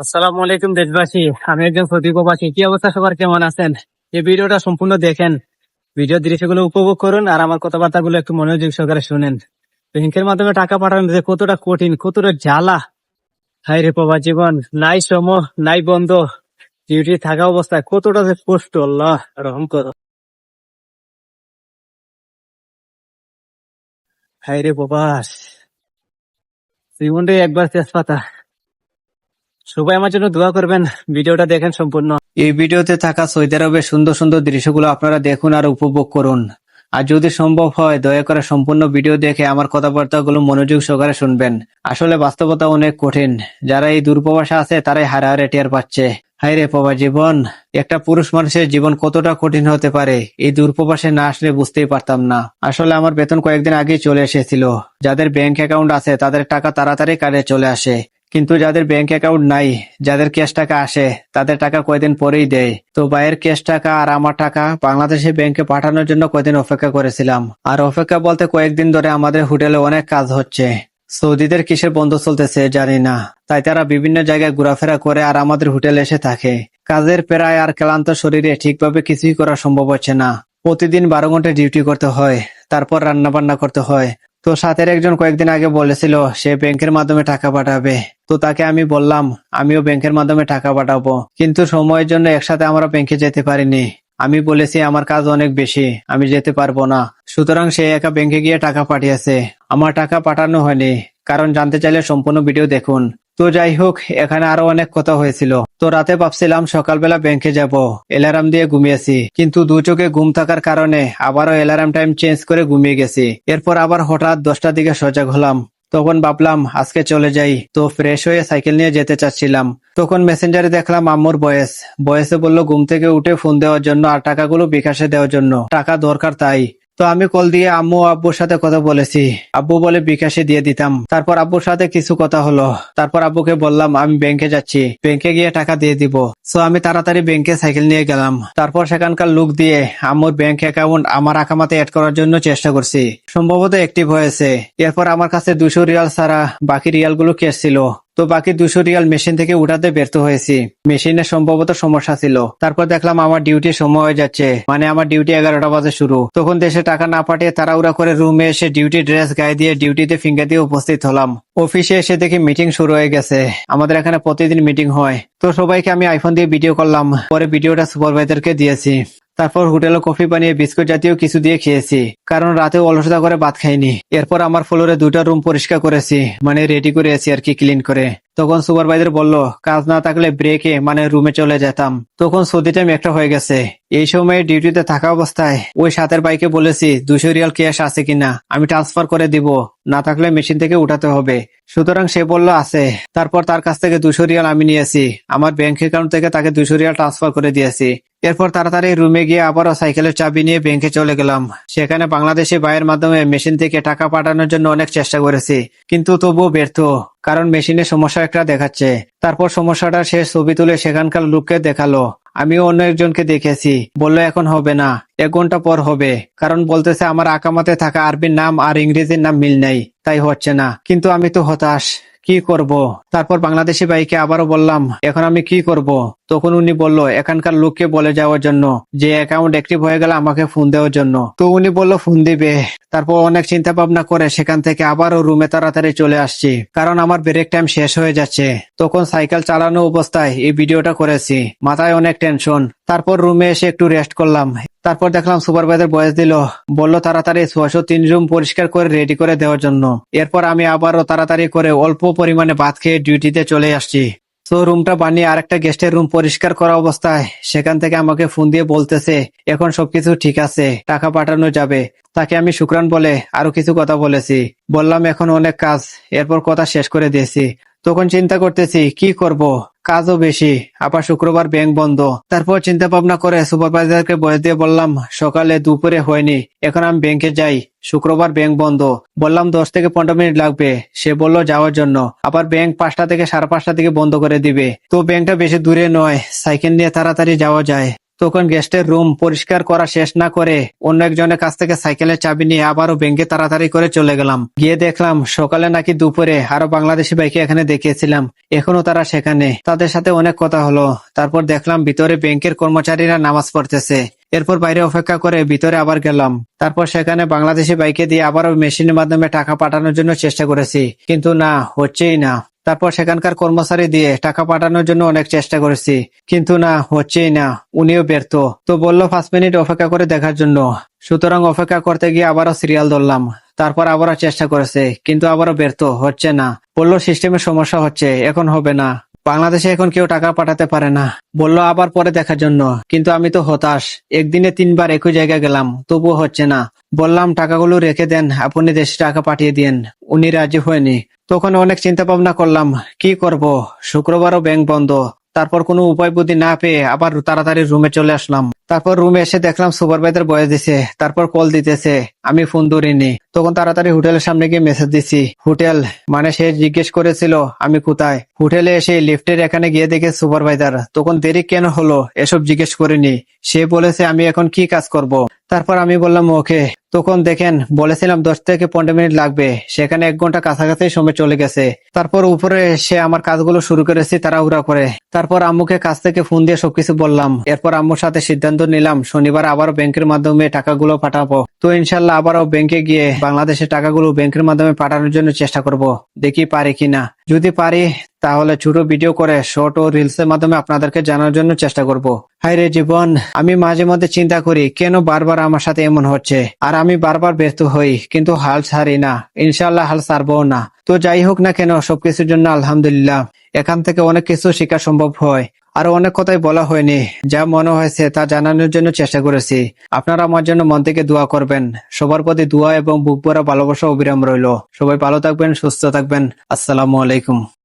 আসসালামু আলাইকুম দেশবাসী। আমি একজন সৌদি প্রবাসী। কি অবস্থা সবার? কেমন আছেন? এই ভিডিওটা সম্পূর্ণ দেখেন। ভিডিও দৃশ্যগুলো উপভোগ করুন আর আমার কথাবার্তাগুলো একটু মনোযোগ সহকারে শুনেন। ব্যাংকের মাধ্যমে টাকা পাঠানো যে কতটা কঠিন, কতটা জ্বালা। হাই রে বাবা জীবন, নাই শ্রম, নাই বন্ধ। ডিউটি থাকা অবস্থায় কতটা যে কষ্ট রহম করো। হাই রে প্রবাস, জীবনটাই একবার তেজপাতা সবাই আমার জন্য দোয়া করবেন, ভিডিওটা দেখেন সম্পূর্ণ। এই ভিডিওতে থাকা সৌদি আরবের সুন্দর সুন্দর দৃশ্যগুলো আপনারা দেখুন আর উপভোগ করুন। আর যদি সম্ভব হয়, দয়া করে সম্পূর্ণ ভিডিও দেখে আমার কথাবার্তাগুলো মনোযোগ সহকারে শুনবেন। আসলে বাস্তবতা অনেক কঠিন। যারা এই দূরপ্রবাসে আছে, তারাই হারে হারে টের পাচ্ছে। হাই রে বাবা জীবন, একটা পুরুষ মানুষের জীবন কতটা কঠিন হতে পারে, এই দূরপ্রবাসে না আসলে বুঝতেই পারতাম না। আসলে আমার বেতন কয়েকদিন আগেই চলে এসেছিল। যাদের ব্যাংক অ্যাকাউন্ট আছে, তাদের টাকা তাড়াতাড়ি কার্ডে চলে আসে। কিন্তু যাদের ব্যাংক অ্যাকাউন্ট নাই, যাদের ক্যাশ টাকা আসে, তাদের টাকা কয়দিন পরেই দেয়। তো ভাইয়ের ক্যাশ টাকা আর আমার টাকা বাংলাদেশে ব্যাংকে পাঠানোর জন্য কয়দিন অপেক্ষা করেছিলাম। আর অপেক্ষা বলতে কয়েকদিন ধরে আমাদের হোটেলে অনেক কাজ হচ্ছে। সৌদিদের কিসের বন্ধ চলতেছে জানি না। তাই তারা বিভিন্ন জায়গায় ঘোরাফেরা করে আর আমাদের হোটেলে এসে থাকে। কাজের প্রায় আর ক্লান্ত শরীরে ঠিকভাবে কিছুই করা সম্ভব হচ্ছে না। প্রতিদিন বারো ঘণ্টা ডিউটি করতে হয়, তারপর রান্না বান্না করতে হয় তো সাথের একজন কয়েকদিন আগে বলেছিল, সে ব্যাংকের মাধ্যমে টাকা পাঠাবে। তো তাকে আমি বললাম, আমিও ব্যাংকের মাধ্যমে টাকা পাঠাবো। কিন্তু সময়ের জন্য একসাথে আমরা ব্যাংকে যেতে পারিনি। আমি বলেছি, আমার কাজ অনেক বেশি, আমি যেতে পারব না। সুতরাং সে একা ব্যাংকে গিয়ে টাকা পাঠিয়েছে। আমার টাকা পাঠানো হয়নি, কারণ জানতে চাইলে সম্পূর্ণ ভিডিও দেখুন। তো যাই হোক এখানে আরও অনেক কথা হয়েছিল। তো রাতে ভাবছিলাম সকালবেলা ব্যাংকে যাব। অ্যালার্ম দিয়ে ঘুমিয়েছি। কিন্তু দু চোখে ঘুম থাকার কারণে আবারও অ্যালার্ম টাইম চেঞ্জ করে ঘুমিয়ে গেছি। এরপর আবার হঠাৎ দশটার দিকে সজাগ হলাম। তখন ভাবলাম, আজকে চলে যাই। তো ফ্রেশ হয়ে সাইকেল নিয়ে যেতে চাচ্ছিলাম। তখন মেসেঞ্জারে দেখলাম আম্মুর বয়স। বয়সে বলল, ঘুম থেকে উঠে ফোন দেওয়ার জন্য আর টাকাগুলো বিকাশে দেওয়ার জন্য। টাকা দরকার তাই। তো আমি কল দিয়ে আম্মু আব্বুর সাথে কথা বলেছি। আব্বু বলে, বিকাশে দিয়ে দিতাম। তারপর আব্বুর সাথে কিছু কথা হলো। তারপর আব্বুকে বললাম, আমি ব্যাংকে যাচ্ছি। ব্যাংকে গিয়ে টাকা দিয়ে দিব। সো আমি তাড়াতাড়ি ব্যাংকে সাইকেল নিয়ে গেলাম। তারপর সেখানকার লোক দিয়ে আম্মুর ব্যাংক অ্যাকাউন্ট আমার আকামাতে অ্যাড করার জন্য চেষ্টা করছি। সম্ভবত অ্যাক্টিভ হয়েছে। এরপর আমার কাছে দুশো রিয়াল ছাড়া বাকি রিয়ালগুলো ক্যাশ ছিল। তো বাকি দুশো রিয়াল মেশিন থেকে উঠাতে ব্যর্থ হয়েছি। মেশিনে সম্ভবত সমস্যা ছিল। তারপর দেখলাম আমার ডিউটি সময় হয়ে যাচ্ছে। মানে আমার ডিউটি এগারোটা বাজে শুরু। তখন দেশে টাকা না পাঠিয়ে তাড়াহুড়া করে রুমে এসে ডিউটি ড্রেস গায়ে দিয়ে ডিউটিতে ফিঙ্গার দিয়ে উপস্থিত হলাম। অফিসে এসে দেখি মিটিং শুরু হয়ে গেছে। আমাদের এখানে প্রতিদিন মিটিং হয়। তো সবাইকে আমি আইফোন দিয়ে ভিডিও করলাম। পরে ভিডিওটা সুপারভাইজারকে দিয়েছি। তারপর হোটেলে কফি বানিয়ে বিস্কুট জাতীয় কিছু দিয়ে খেয়েছি। কারণ রাতে অলসতা করে ভাত খাইনি। এরপর আমার ফ্লোরে দুটা রুম পরিষ্কার করেছি। মানে রেডি করেছি আর কি ক্লিন করে। তখন সুপারভাইজার বলল, কাজ না থাকলে ব্রেকে মানে রুমে চলে যেতাম। তখন সৌদি টাইম একটা হয়ে গেছে। এই সময় ডিউটিতে থাকা অবস্থায় ওই সাথের বাইকে বলেছি, দুশো রিয়াল ক্যাশ আছে কিনা? আমি ট্রান্সফার করে দিব। না থাকলে মেশিন থেকে উঠাতে হবে। সুতরাং সে বলল, আছে। তারপর তার কাছ থেকে দুশো রিয়াল আমি নিয়েছি। আমার ব্যাংক অ্যাকাউন্ট থেকে তাকে দুশো রিয়াল ট্রান্সফার করে দিয়েছি। এরপর তাড়াতাড়ি রুমে গিয়ে আবারও সাইকেলের চাবি নিয়ে ব্যাংকে চলে গেলাম। সেখানে বাংলাদেশি ভাইয়ের মাধ্যমে মেশিন থেকে টাকা পাঠানোর জন্য অনেক চেষ্টা করেছি, কিন্তু তবুও ব্যর্থ। কারণ মেশিনে সমস্যা একটা দেখাচ্ছে। তারপর সমস্যাটা সে ছবি তুলে সেখানকার লোককে দেখাল। আমিও অন্য একজনকে দেখেছি। বলল, এখন হবে না। এক ঘণ্টা পর হবে। কারণ বলতেছে, আমার আকামাতে থাকা আরবির নাম আর ইংরেজির নাম মিল নেই। তাই হচ্ছে না। কিন্তু আমি তো হতাশ। কি করব? তারপর বাংলাদেশি ভাইকে আবারও বললাম, এখন আমি কি করব? তখন উনি বলল, এখানকার লোককে বলে যাওয়ার জন্য, যে অ্যাকাউন্ট অ্যাক্টিভ হয়ে গেলে আমাকে ফোন দেওয়ার জন্য। তো উনি বলল ফোন দিবে। তারপর অনেক চিন্তা ভাবনা করে সেখান থেকে আবারও রুমে তাড়াতাড়ি চলে আসছি, কারণ আমার ব্রেক টাইম শেষ হয়ে যাচ্ছে। তখন সাইকেল চালানো অবস্থায় এই ভিডিওটা করেছি, মাথায় অনেক টেনশন তারপর রুমে এসে একটু রেস্ট করলাম। তারপর দেখলাম সুপারভাইজার বয়স দিল, বলল তাড়াতাড়ি ছয়শো তিন রুম পরিষ্কার করে রেডি করে দেওয়ার জন্য। এরপর আমি আবারও তাড়াতাড়ি করে অল্প পরিমাণে ভাত খেয়ে ডিউটিতে চলে আসছি। তো রুমটা বানিয়ে আরেকটা গেস্টের রুম পরিষ্কার করা অবস্থায় সেখান থেকে আমাকে ফোন দিয়ে বলতেছে, এখন সবকিছু ঠিক আছে, টাকা পাঠানো যাবে। তাকে আমি শুক্রান বলে আরও কিছু কথা বলেছি। বললাম, এখন অনেক কাজ। এরপর কথা শেষ করে দিয়েছি। তখন চিন্তা করতেছি, কি করব? কাজও বেশি। আবার শুক্রবার ব্যাংক বন্ধ। তারপর চিন্তা ভাবনা করে সুপারভাইজারকে বয়স দিয়ে বললাম, সকালে দুপুরে হয়নি। এখন আমি ব্যাংকে যাই। শুক্রবার ব্যাংক বন্ধ। বললাম, দশ থেকে পনেরো মিনিট লাগবে। সে বলল, যাওয়ার জন্য। আবার ব্যাংক পাঁচটা থেকে সাড়ে পাঁচটা থেকে বন্ধ করে দিবে। তো ব্যাংকটা বেশি দূরে নয়। সাইকেল নিয়ে তাড়াতাড়ি যাওয়া যায়। তখন গেস্টের রুম পরিষ্কার করা শেষ না করে অন্য একজনের কাছ থেকে সাইকেলের চাবি নিয়ে আবারও ব্যাংকে তাড়াতাড়ি করে চলে গেলাম। গিয়ে দেখলাম সকালে নাকি দুপুরে আরও বাংলাদেশি বাইকে এখানে দেখিয়েছিলাম। এখনও তারা সেখানে। তাদের সাথে অনেক কথা হলো। তারপর দেখলাম ভিতরে ব্যাংকের কর্মচারীরা নামাজ পড়তেছে। এরপর বাইরে অপেক্ষা করে ভিতরে আবার গেলাম। তারপর সেখানে বাংলাদেশি বাইকে দিয়ে আবারও মেশিনের মাধ্যমে টাকা পাঠানোর জন্য চেষ্টা করেছি। কিন্তু না, হচ্ছেই না। তারপর সেখানকার কর্মচারী দিয়ে টাকা পাঠানোর জন্য অনেক চেষ্টা করেছি। কিন্তু না, হচ্ছেই না, উনিও ব্যর্থ। তো বলল, পাঁচ মিনিট অপেক্ষা করে দেখার জন্য। সুতরাং অপেক্ষা করতে গিয়ে আবারও সিরিয়াল ধরলাম। তারপর আবারও চেষ্টা করেছে, কিন্তু আবারও ব্যর্থ, হচ্ছে না। বলল, সিস্টেমের সমস্যা হচ্ছে, এখন হবে না। বাংলাদেশে এখন কেউ টাকা পাঠাতে পারে না। বলল আবার পরে দেখার জন্য। কিন্তু আমি তো হতাশ। একদিনে তিনবার একই জায়গায় গেলাম, তবুও হচ্ছে না। বললাম, টাকাগুলো রেখে দেন, আপনি দেশে টাকা পাঠিয়ে দিন উনি রাজি হয়নি। তখন অনেক চিন্তা ভাবনা করলাম, কি করব? শুক্রবারও ব্যাংক বন্ধ। তারপর কোনো উপায় বুদ্ধি না পেয়ে আবার তাড়াতাড়ি রুমে চলে আসলাম। তারপর রুমে এসে দেখলাম সুপারভাইজার বয়স দিছে, তারপর কল দিতেছে, আমি ফোন ধরিনি। তখন তাড়াতাড়ি হোটেলের সামনে গিয়ে মেসেজ দিছি, হোটেল মানে সে জিজ্ঞেস করেছিল আমি কোথায়? হোটেলে এসে লিফটের এখানে গিয়ে দেখে সুপারভাইজার, তখন দেরি কেন হলো? এসব জিজ্ঞেস করিনি। সে বলেছে আমি এখন কি কাজ করব? তারপর আমি বললাম, ওকে। তখন দেখেন, বলেছিলাম দশ থেকে পনেরো মিনিট লাগবে। সেখানে এক ঘণ্টা কাছাকাছি সময় চলে গেছে। তারপর উপরে সে আমার কাজগুলো শুরু করেছি তাড়াহুড়া করে। তারপর আম্মুকে কাছ থেকে ফোন দিয়ে সবকিছু বললাম। এরপর আম্মুর সাথে সিদ্ধান্ত নিলাম। শনিবার আবার ব্যাংকের মাধ্যমে টাকাগুলো পাঠাবো। তো ইনশাল্লাহ আবারও ব্যাংকে গিয়ে বাংলাদেশের টাকাগুলো ব্যাংকের মাধ্যমে পাঠানোর জন্য চেষ্টা করব। দেখি পারি কিনা। যদি পারি, তাহলে ছোট ভিডিও করে শর্ট ও রিলস এর মাধ্যমে আপনাদেরকে জানার জন্য চেষ্টা করব। হাই রে জীবন, আমি মাঝে মধ্যে চিন্তা করি, কেন বারবার আমার সাথে এমন হচ্ছে? আর আমি বারবার ব্যর্থ হই, কিন্তু হাল ছাড়ি না। ইনশাল্লাহ হাল ছাড়বো না। তো যাই হোক না কেন, সবকিছুর জন্য আলহামদুলিল্লাহ। এখান থেকে অনেক কিছু শেখা সম্ভব হয়। আরও অনেক কথাই বলা হয়নি। যা মনে হয়েছে তা জানানোর জন্য চেষ্টা করেছি। আপনারা আমার জন্য মন থেকে দোয়া করবেন। সবার প্রতি দোয়া এবং বুক ভরা ভালোবাসা অবিরাম রইল। সবাই ভালো থাকবেন, সুস্থ থাকবেন। আসসালামু আলাইকুম।